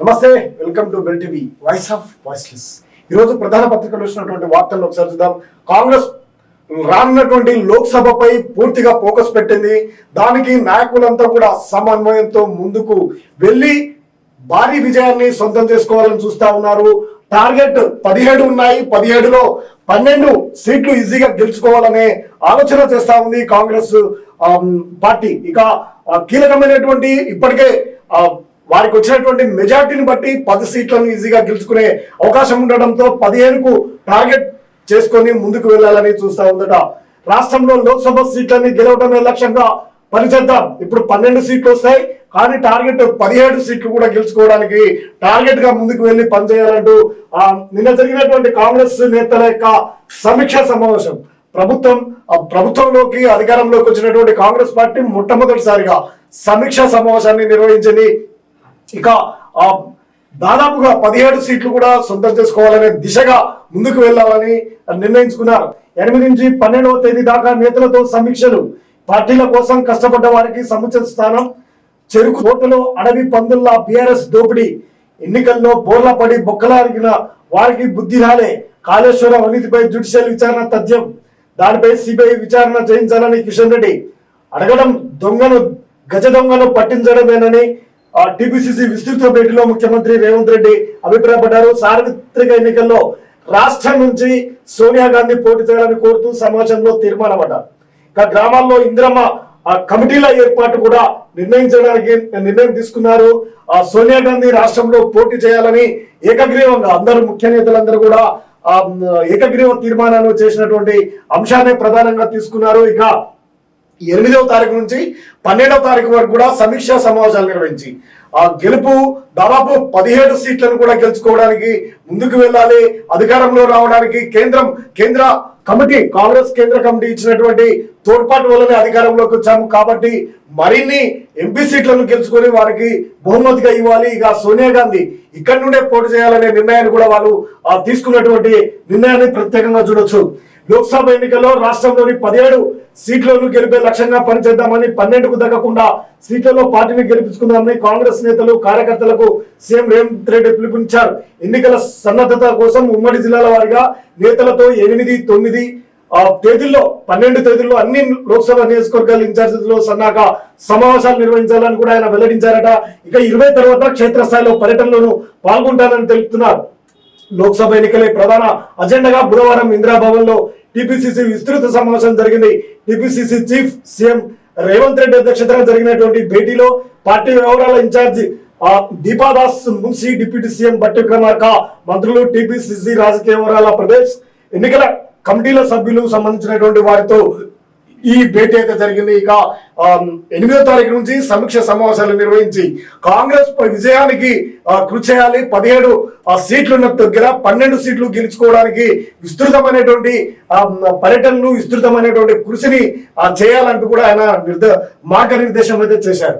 నమస్తే welcome to Bell TV voice of voiceless ఈరోజు ప్రధాన పత్రికలు వచ్చినటువంటి వార్తలను ఒకసారి చూద్దాం. కాంగ్రెస్ రానున్నటువంటి లోక్సభపై పూర్తిగా ఫోకస్ పెట్టింది. దానికి నాయకులంతా కూడా సమన్వయంతో ముందుకు వెళ్ళి భారీ విజయాన్ని సొంతం చేసుకోవాలని చూస్తా ఉన్నారు. టార్గెట్ పదిహేడు ఉన్నాయి. పదిహేడులో పన్నెండు సీట్లు ఈజీగా గెలుచుకోవాలనే ఆలోచన చేస్తా ఉంది కాంగ్రెస్ పార్టీ. ఇక కీలకమైనటువంటి ఇప్పటికే వారికి వచ్చినటువంటి మెజార్టీని బట్టి పది సీట్లను ఈజీగా గెలుచుకునే అవకాశం ఉండడంతో పదిహేనుకు టార్గెట్ చేసుకొని ముందుకు వెళ్ళాలని చూస్తా ఉందట. రాష్ట్రంలో లోక్సభ సీట్లని గెలవడమే లక్ష్యంగా పనిచేద్దాం ఇప్పుడు పన్నెండు సీట్లు వస్తాయి. కానీ టార్గెట్ పదిహేడు సీట్లు కూడా గెలుచుకోవడానికి టార్గెట్గా ముందుకు వెళ్ళి పనిచేయాలంటూ ఆ, నిన్న జరిగినటువంటి కాంగ్రెస్ నేతల యొక్క సమీక్ష సమావేశం. ప్రభుత్వం ప్రభుత్వంలోకి అధికారంలోకి వచ్చినటువంటి కాంగ్రెస్ పార్టీ మొట్టమొదటిసారిగా సమీక్షా సమావేశాన్ని నిర్వహించింది ఇక ఆ దాదాపుగా పదిహేడు సీట్లు కూడా సొంతం చేసుకోవాలనే దిశగా ముందుకు వెళ్ళాలని నిర్ణయించుకున్నారు. ఎనిమిది నుంచి పన్నెండవ తేదీ దాకా నేతలతో సమీక్షలు. పార్టీల కోసం కష్టపడ్డ వారికి సముచిత స్థానం. చెరుకు తోటలో అడవి పందుల్లా బీఆర్ఎస్ దోపిడీ. ఎన్నికల్లో బోర్ల పడి బొక్కలారిగిన వారికి బుద్ధి రాలే. కాళేశ్వరం అవినీతిపై జ్యుడిషియల్ విచారణ తథ్యం. దానిపై సిబిఐ విచారణ చేయించాలని కిషన్ రెడ్డి. అడగడం దొంగను గజ దొంగను పట్టించడమేనని టిపిసిసి విస్తృత భేటీలో ముఖ్యమంత్రి రేవంత్ రెడ్డి అభిప్రాయపడ్డారు. సార్వత్రిక ఎన్నికల్లో రాష్ట్రం నుంచి సోనియా గాంధీ పోటీ చేయాలని కోరుతూ సమాజంలో తీర్మానమడ్డారు ఇక గ్రామాల్లో ఇందిరమ్మ కమిటీల ఏర్పాటు కూడా నిర్ణయించడానికి నిర్ణయం తీసుకున్నారు. ఆ సోనియా గాంధీ రాష్ట్రంలో పోటీ చేయాలని ఏకగ్రీవంగా అందరు ముఖ్య నేతలందరూ కూడా ఏకగ్రీవ తీర్మానాలు చేసినటువంటి అంశాన్ని ప్రధానంగా తీసుకున్నారు. ఇక ఎనిమిదవ తారీఖు నుంచి పన్నెండవ తారీఖు వరకు కూడా సమీక్షా సమావేశాలు నిర్వహించి ఆ గెలుపు దాదాపు పదిహేడు సీట్లను కూడా గెలుచుకోవడానికి ముందుకు వెళ్ళాలి. అధికారంలో రావడానికి కేంద్రం కేంద్ర కమిటీ కాంగ్రెస్ కేంద్ర కమిటీ ఇచ్చినటువంటి తోడ్పాటు వల్లనే అధికారంలోకి వచ్చాము. కాబట్టి మరిన్ని ఎంపీ సీట్లను గెలుచుకొని వారికి బహుమతిగా ఇవ్వాలి. ఇక సోనియా గాంధీ ఇక్కడి నుండే పోటీ చేయాలనే నిర్ణయాన్ని కూడా వాళ్ళు తీసుకున్నటువంటి నిర్ణయాన్ని ప్రత్యేకంగా చూడొచ్చు. లోక్సభ ఎన్నికల్లో రాష్ట్రంలోని పదిహేడు సీట్లను గెలిపే లక్ష్యంగా పనిచేద్దామని పన్నెండుకు తగ్గకుండా సీట్లలో పార్టీని గెలిపించుకుందామని కాంగ్రెస్ నేతలు కార్యకర్తలకు సీఎం రేవంత్ రెడ్డి పిలుపునిచ్చారు. ఎన్నికల సన్నద్ధత కోసం ఉమ్మడి జిల్లాల వారిగా నేతలతో ఎనిమిది తొమ్మిది తేదీల్లో పన్నెండు తేదీల్లో అన్ని లోక్సభ నియోజకవర్గాల ఇన్ఛార్జీలతో సన్నాక సమావేశాలు నిర్వహించాలని కూడా ఆయన వెల్లడించారట. ఇక ఇరవై తర్వాత క్షేత్రస్థాయిలో పర్యటనలోనూ పాల్గొంటానని తెలుపుతున్నారు. లోక్సభ ఎన్నికలే ప్రధాన అజెండాగా బుధవారం ఇందిరాభవన్లో టిపిసిసి విస్తృత సమావేశం జరిగింది. TPCC chief CM Revanth Reddy అధ్యక్షతన జరిగినటువంటి భేటీలో పార్టీ వ్యవహారాల ఇన్ఛార్జి ఆ, దీపాదాస్ మున్సి డిప్యూటీ సీఎం బట్టి విక్రమార్క మంత్రులు టిపిసిసి రాజకీయ వ్యవహారాల ప్రదేశ్ ఎన్నికల కమిటీల సభ్యులు సంబంధించినటువంటి వారితో ఈ భేటీ అయితే జరిగింది. ఇక ఎనిమిదో తారీఖు నుంచి సమీక్ష సమావేశాలు నిర్వహించి కాంగ్రెస్ విజయానికి కృషి చేయాలి. పదిహేడు సీట్లున్న సీట్లు ఉన్న దగ్గర పన్నెండు సీట్లు గెలుచుకోవడానికి విస్తృతమైనటువంటి పర్యటనలు విస్తృతమైనటువంటి కృషిని చేయాలంటూ కూడా ఆయన నిర్ద మార్గనిర్దేశం అయితే చేశారు.